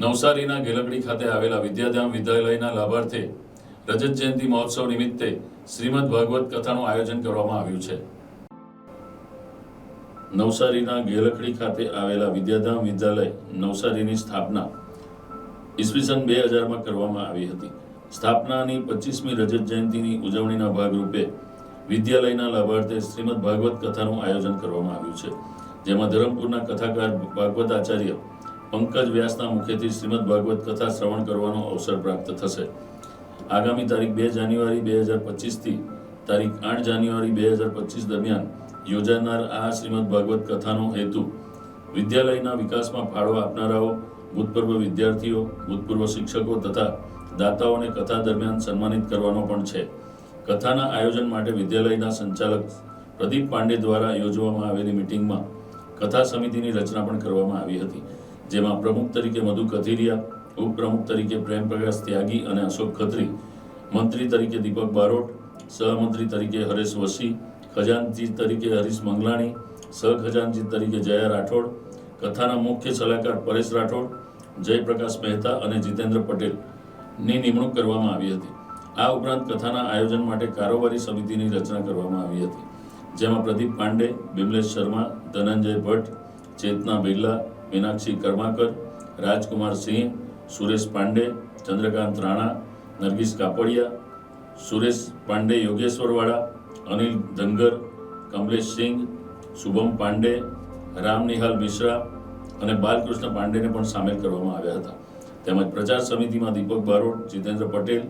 નવસારીના ગેલકડી ખાતે આવેલા વિદ્યાધામ વિદ્યાલયના લાભાર્થે રજત જયંતિ મહોત્સવ નિમિત્તે શ્રીમદ ભાગવત કથાનું આયોજન કરવામાં આવ્યું છે. નવસારીના ગેલખડી ખાતે આવેલા વિદ્યાધામ વિદ્યાલય નવસારીની સ્થાપના ઈસવીસન બે હજારમાં કરવામાં આવી હતી. સ્થાપનાની પચીસમી રજત જયંતિની ઉજવણીના ભાગરૂપે વિદ્યાલયના લાભાર્થે શ્રીમદ ભાગવત કથાનું આયોજન કરવામાં આવ્યું છે. જેમાં ધરમપુરના કથાકાર ભાગવત આચાર્ય પંકજ વ્યાસના મુખેથી શ્રીમદ ભાગવત કથા શ્રવણ કરવાનો અવસર પ્રાપ્ત થશે. આગામી તારીખ બે જાન્યુઆરી બે હજાર પચીસથી તારીખ આઠ જાન્યુઆરી બે હજાર પચીસ દરમિયાન યોજાનાર આ શ્રીમદ ભાગવત કથાનો હેતુ, વિદ્યાલયના વિકાસમાં ફાળો આપનારાઓ, ભૂતપૂર્વ વિદ્યાર્થીઓ, ભૂતપૂર્વ શિક્ષકો તથા દાતાઓને કથા દરમિયાન સન્માનિત કરવાનો પણ છે. કથાના આયોજન માટે વિદ્યાલયના સંચાલક પ્રદીપ પાંડે દ્વારા યોજવામાં આવેલી મિટિંગમાં કથા સમિતિની રચના પણ કરવામાં આવી હતી. જેમાં પ્રમુખ તરીકે મધુ કથિરિયા, ઉપપ્રમુખ તરીકે પ્રેમ પ્રકાશ ત્યાગી અને અશોક ખત્રી, મંત્રી તરીકે દીપક બારોટ, સહમંત્રી તરીકે હરેશ વસી ખજાનજી તરીકે હરીશ મંગલાણી સહખજાનજી તરીકે જયા રાઠોડ, કથાના મુખ્ય સલાહકાર પરેશ રાઠોડ, જયપ્રકાશ મહેતા અને જીતેન્દ્ર પટેલની નિમણૂક કરવામાં આવી હતી. આ ઉપરાંત કથાના આયોજન માટે કારોબારી સમિતિની રચના કરવામાં આવી હતી, જેમાં પ્રદીપ પાંડે, બિમલેશ શર્મા, ધનંજય ભટ્ટ, ચેતના બિરલા મીનાક્ષી કર્માકર, રાજકુમાર સિંહ, સુરેશ પાંડે, ચંદ્રકાંત રાણા, નરગીસ કાપડિયા, સુરેશ પાંડે યોગેશ્વરવાળા, અનિલ ધનગર, કમલેશ સિંઘ શુભમ પાંડે, રામનિહાલ મિશ્રા અને બાલકૃષ્ણ પાંડેને પણ સામેલ કરવામાં આવ્યા હતા. તેમજ પ્રચાર સમિતિમાં દીપક બારોટ, જીતેન્દ્ર પટેલ,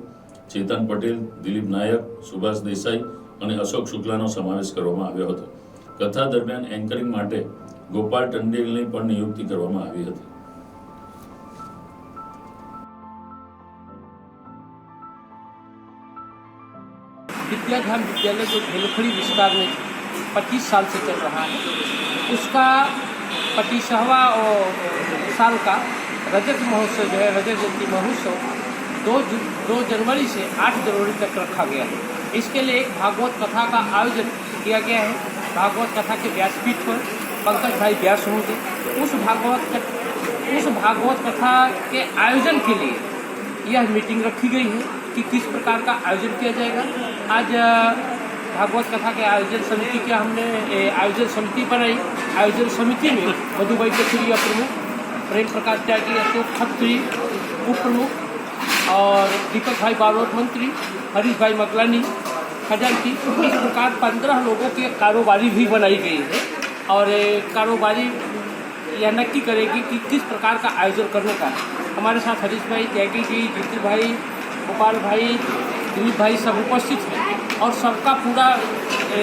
ચેતન પટેલ, દિલીપ નાયક, સુભાષ દેસાઈ અને અશોક શુક્લાનો સમાવેશ કરવામાં આવ્યો હતો. કથા દરમિયાન એન્કરિંગ માટે ગોપાલ ટંડેલની પણ નિયુક્તિ કરવામાં આવી હતી विद्याधाम विद्यालय जो भेलखड़ी विस्तार में 25 साल से चल रहा है उसका पच्चीसवा साल का रजत महोत्सव जो है रजत जयंती महोत्सव दो जु- दो जनवरी से आठ जनवरी तक रखा गया है इसके लिए एक भागवत कथा का आयोजन किया गया है भागवत कथा के व्यासपीठ पर पंकज भाई व्यास होंगे। उस भागवत उस भागवत कथा के आयोजन के लिए यह मीटिंग रखी गई है कि किस प्रकार का आयोजन किया जाएगा। आज भागवत कथा के आयोजन समिति का हमने आयोजन समिति बनाई। आयोजन समिति में मधुबाई कचरिया प्रमुख, प्रेम प्रकाश त्यागी, अशोक खत्री उप प्रमुख और दीपक भाई बालोत मंत्री, हरीश भाई मकलानी खजानची इस प्रकार पंद्रह लोगों के कारोबारी भी बनाई गई है। और कारोबारी यह नक्की करेगी कि किस प्रकार का आयोजन करने का। हमारे साथ हरीश भाई त्यागी जी, जीतू भाई, गोपाल भाई, दिलीप भाई सब उपस्थित हैं और सबका पूरा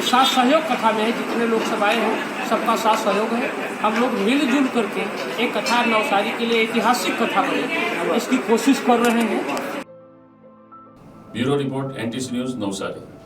साथ सहयोग कथा में है। जितने लोग सब आए हैं, सबका साथ सहयोग है। हम लोग मिलजुल करके एक कथा नवसारी के लिए ऐतिहासिक कथा बने। इसकी कोशिश कर रहे हैं। Bureau report, NTC news, Navsari.